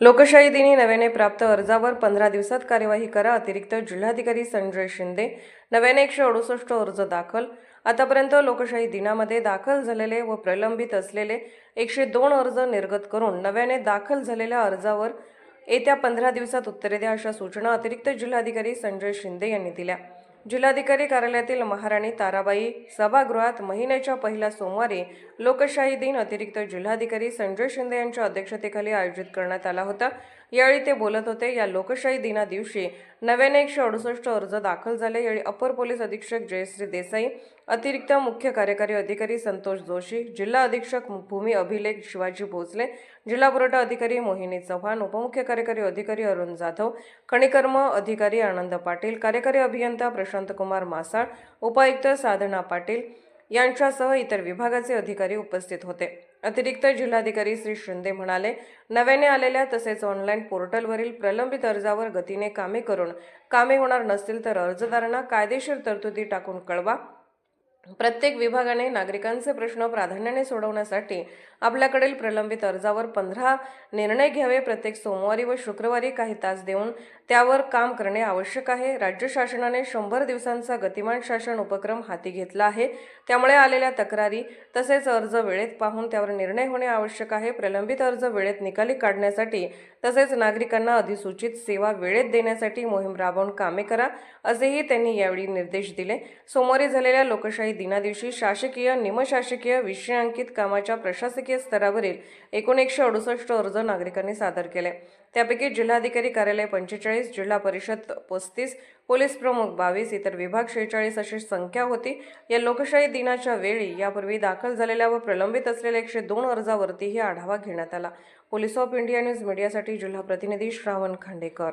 लोकशाही दिनी नव्याने प्राप्त अर्जावर पंधरा दिवसात कार्यवाही करा. अतिरिक्त जिल्हाधिकारी संजय शिंदे नव्याने एकशे अडुसष्ट अर्ज दाखल. आतापर्यंत लोकशाही दिनामध्ये दाखल झालेले व प्रलंबित असलेले एकशे दोन अर्ज निर्गत करून नव्याने दाखल झालेल्या अर्जावर येत्या पंधरा दिवसात उत्तरे द्या अशा सूचना अतिरिक्त जिल्हाधिकारी संजय शिंदे यांनी दिल्या. जिल्हाधिकारी कार्यालयातील महाराणी ताराबाई सभागृहात महिन्याच्या पहिल्या सोमवारी लोकशाही दिन अतिरिक्त जिल्हाधिकारी संजय शिंदे यांच्या अध्यक्षतेखाली आयोजित करण्यात आला होता. यावेळी ते बोलत होते या लोकशाही दिना दिवशी नव्याने एकशे अडुसष्ट अर्ज दाखल झाले. यावेळी अपर पोलीस अधीक्षक जयश्री देसाई अतिरिक्त मुख्य कार्यकारी अधिकारी संतोष जोशी जिल्हा अधीक्षक भूमी अभिलेख शिवाजी भोसले जिल्हा पुरवठा अधिकारी मोहिनी चव्हाण उपमुख्य कार्यकारी अधिकारी अरुण जाधव खनिकर्म अधिकारी आनंद पाटील कार्यकारी अभियंता प्रशांत कुमार मासाळ उपायुक्त साधना पाटील यांच्यासह इतर विभागाचे अधिकारी उपस्थित होते. अतिरिक्त जिल्हाधिकारी श्री शिंदे म्हणाले नव्याने आलेल्या तसेच ऑनलाईन पोर्टलवरील प्रलंबित अर्जावर गतीने कामे करून कामे होणार नसतील तर अर्जदारांना कायदेशीर तरतुदी टाकून कळवा. प्रत्येक विभागाने नागरिकांचे प्रश्न प्राधान्याने सोडवण्यासाठी आपल्याकडील प्रलंबित अर्जावर पंधरा निर्णय घ्यावे प्रत्येक सोमवारी व शुक्रवारी काही तास देऊन त्यावर काम करणे आवश्यक आहे. राज्य शासनाने शंभर दिवसांचा गतिमान शासन उपक्रम हाती घेतला आहे. त्यामुळे आलेल्या तक्रारी तसेच अर्ज वेळेत पाहून त्यावर निर्णय होणे आवश्यक आहे. प्रलंबित अर्ज वेळेत निकाली काढण्यासाठी तसेच नागरिकांना अधिसूचित सेवा वेळेत देण्यासाठी मोहीम राबवून कामे करा असेही त्यांनी यावेळी निर्देश दिले. सोमवारी झालेल्या लोकशाही दिनादिवशी शासकीय निमशासकीय विषयांकित कामाच्या प्रशासकीय स्तरावरील एकूण एकशे अडुसष्ट अर्ज नागरिकांनी सादर केले. त्यापैकी जिल्हाधिकारी कार्यालय पंचेचाळीस जिल्हा परिषद पस्तीस पोलीस प्रमुख बावीस इतर विभाग शेहेचाळीस अशी संख्या होती. या लोकशाही दिनाच्या वेळी यापूर्वी दाखल झालेल्या व प्रलंबित असलेल्या एकशे दोन अर्जावरतीही आढावा घेण्यात आला. पोलीस ऑफ इंडिया न्यूज मीडियासाठी जिल्हा प्रतिनिधी श्रावण खांडेकर.